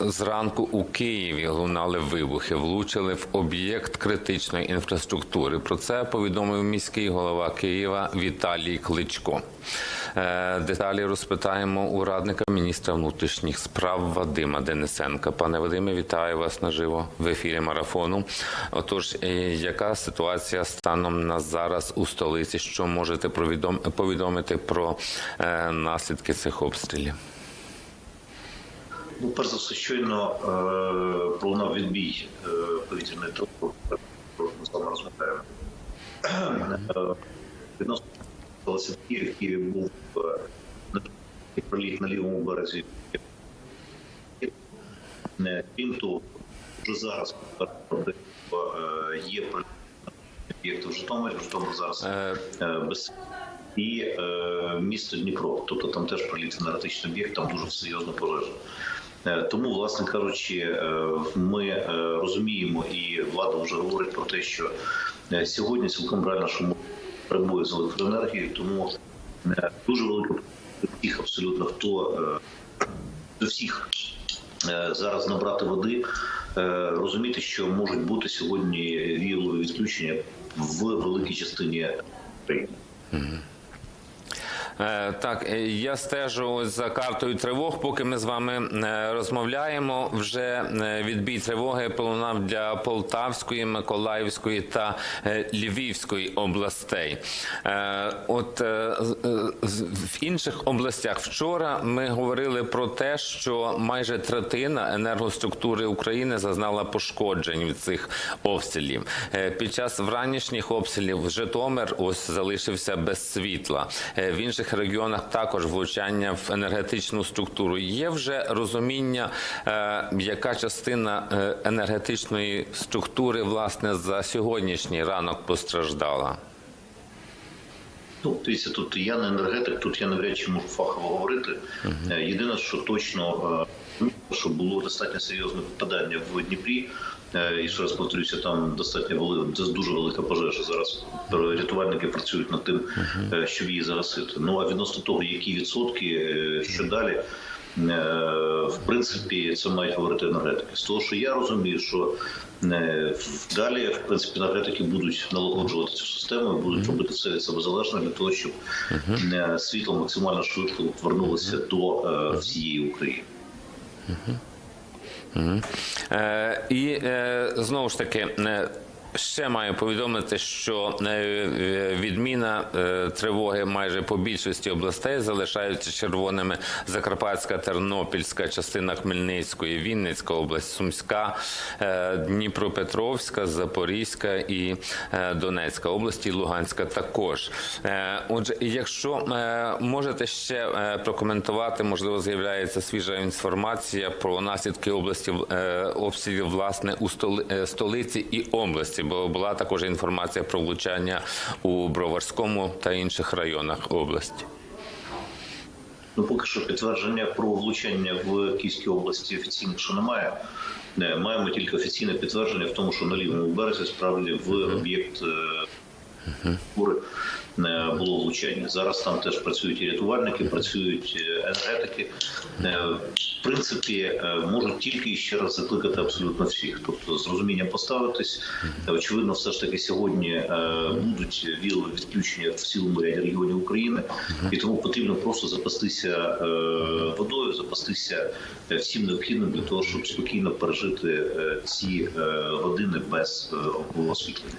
зранку у Києві лунали вибухи, влучили в об'єкт критичної інфраструктури. Про це повідомив міський голова Києва Віталій Кличко. Е, Деталі розпитаємо у радника міністра внутрішніх справ Вадима Денисенка. Пане Вадиме, вітаю вас наживо в ефірі марафону. Отож, е, яка ситуація станом на зараз у столиці? Що можете повідомити про е, наслідки цих обстрілів? Ну, перш за все, щойно е, пролунав відбій е, повітряної тривоги, про ми з вами розмовляємо. Е, Відносно в Києві. В Києві був е, проліт на лівому березі. Крім того, вже зараз е, є приліт об'єкти в Житомирі. Житомир зараз Е, е, без і е, місто Дніпро. Тобто там теж приліт енергетичний об'єкт, там дуже серйозна пожежа. Е, Тому, власне кажучи, е, ми е, розуміємо, і влада вже говорить про те, що сьогодні цілком реально, що ми з електроенергією, тому дуже велика всіх абсолютно хто всіх зараз набрати води, розуміти, що можуть бути сьогодні віялові відключення в великій частині країни. Е, Так, е, я стежу за картою тривог. Поки ми з вами е, розмовляємо, вже відбій тривоги полунав для Полтавської, Миколаївської та Львівської областей. От в інших областях вчора ми говорили про те, що майже третина енергоструктури України зазнала пошкоджень від цих обстрілів. Е, Під час вранішніх обстрілів Житомир ось залишився без світла. Е, В інших регіонах також влучання в енергетичну структуру. Є вже розуміння, е, яка частина енергетичної структури власне за сьогоднішній ранок постраждала. Ну, дивіться, тут я не енергетик, тут я навряд чи можу фахово говорити. Угу. Єдине, що точно е, що було достатньо серйозне попадання в Дніпрі. Е, І ще раз повторюся, там достатньо велика, дуже велика пожежа. Зараз рятувальники працюють над тим, щоб її загасити. Ну а відносно того, які відсотки, що далі, в принципі, це мають говорити енергетики. З того, що я розумію, що е, далі, в принципі, енергетики будуть налагоджувати цю систему, і будуть робити все від себе залежно для того, щоб е, світло максимально швидко повернулося до е, всієї України. Е, і е, знову ж таки. Ще маю повідомити, що е, е, відміна е, тривоги майже по більшості областей залишаються червоними Закарпатська, Тернопільська, частина Хмельницької, Вінницька область, Сумська, Дніпропетровська, Запорізька і Донецька області, Луганська також. Отже, якщо можете ще прокоментувати, можливо, з'являється свіжа інформація про наслідки області обстрілів власне у столиці і області, була також інформація про влучання у Броварському та інших районах області. Ну, поки що підтвердження про влучання в Київській області офіційно що немає. Не, Маємо тільки офіційне підтвердження в тому, що на лівому березі справді в об'єкт е, кури е, було влучання. Зараз там теж працюють і рятувальники, працюють е, енергетики. Е, В принципі, е, можуть тільки ще раз закликати абсолютно всіх. Тобто з розумінням поставитись. Е, Очевидно, все ж таки сьогодні будуть вілові відключення в цілому ряді регіонів України, і тому потрібно просто запастися водою, запастися всім необхідним для того, щоб спокійно пережити ці години без освітлення.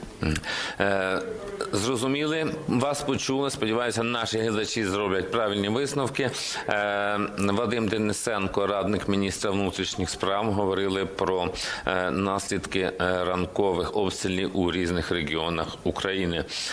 Зрозуміли, вас почули. Сподіваюся, наші глядачі зроблять правильні висновки. Е, Вадим Денисенко, радник міністра внутрішніх справ, говорили про е, наслідки е, ранкових обстрілів у різних регіонах України.